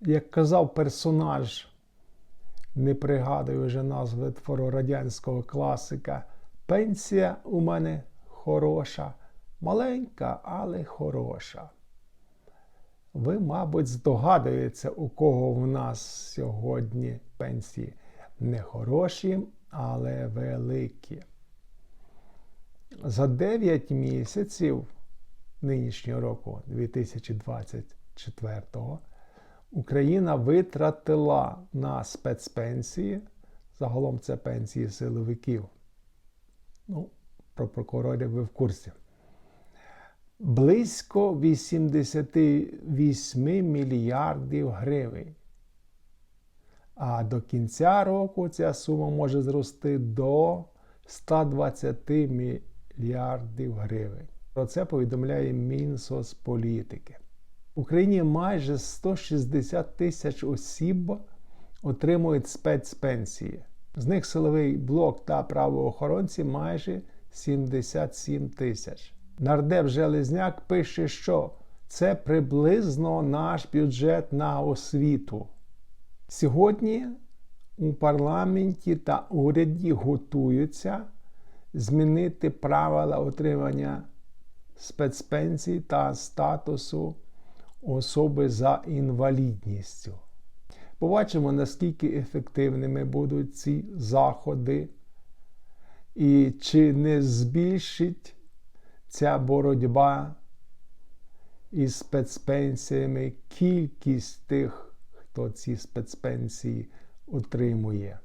Як казав персонаж, не пригадую вже назви твору радянського класика, пенсія у мене хороша, маленька, але хороша. Ви, мабуть, здогадуєтеся, у кого в нас сьогодні пенсії не хороші, але великі. За 9 місяців нинішнього року, 2024, Україна витратила на спецпенсії, загалом це пенсії силовиків. Ну, про прокурорів ви в курсі. Близько 88 мільярдів гривень. А до кінця року ця сума може зрости до 120 мільярдів гривень. Про це повідомляє Мінсоцполітики. Україні майже 160 тисяч осіб отримують спецпенсії. З них силовий блок та правоохоронці майже 77 тисяч. Нардеп Железняк пише, що це приблизно наш бюджет на освіту. Сьогодні у парламенті та уряді готуються змінити правила отримання спецпенсій та статусу особи за інвалідністю. Побачимо, наскільки ефективними будуть ці заходи, і чи не збільшить ця боротьба із спецпенсіями кількість тих, хто ці спецпенсії отримує.